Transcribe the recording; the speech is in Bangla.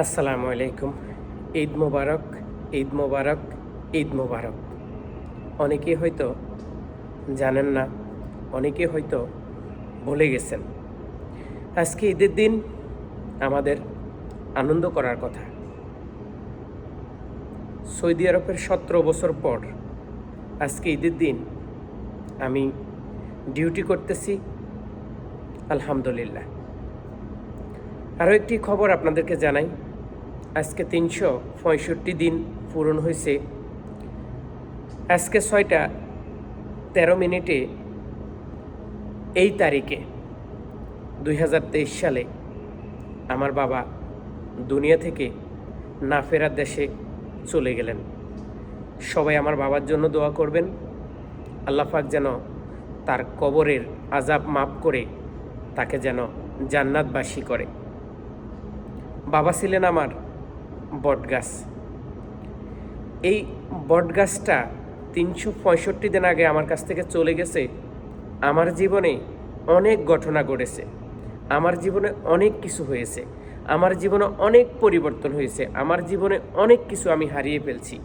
আসসালামু আলাইকুম। ঈদ মোবারক ঈদ মোবারক ঈদ মোবারক। অনেকে হয়তো জানেন না অনেকে হয়তো ভুলে গেছেন। আজকে ঈদের দিন আমাদের আনন্দ করার কথা। সৌদি আরবের সতেরো বছর পর আজকে ঈদের দিন আমি ডিউটি করতেছি, আলহামদুলিল্লাহ। আরও একটি খবর আপনাদেরকে জানাই। আজকে তিনশো পঁয়ষট্টি দিন পূরণ হয়েছে। আজকে ছয়টা তেরো মিনিটে এই তারিখে দুই হাজার তেইশ সালে আমার বাবা দুনিয়া থেকে না ফেরার দেশে চলে গেলেন। সবাই আমার বাবার জন্য দোয়া করবেন। আল্লাহ পাক যেন তার কবরের আজাব মাফ করে, তাকে যেন জান্নাতবাসী করে। বাবা ছিলেন আমার বটগাছ। এই বটগাছটা তিনশো পঁয়ষট্টি দিন আগে আমার কাছ থেকে চলে গেছে। আমার জীবনে অনেক ঘটনা ঘটেছে। আমার জীবনে অনেক কিছু হয়েছে। আমার জীবনে অনেক পরিবর্তন হয়েছে। আমার জীবনে অনেক কিছু আমি হারিয়ে ফেলছি।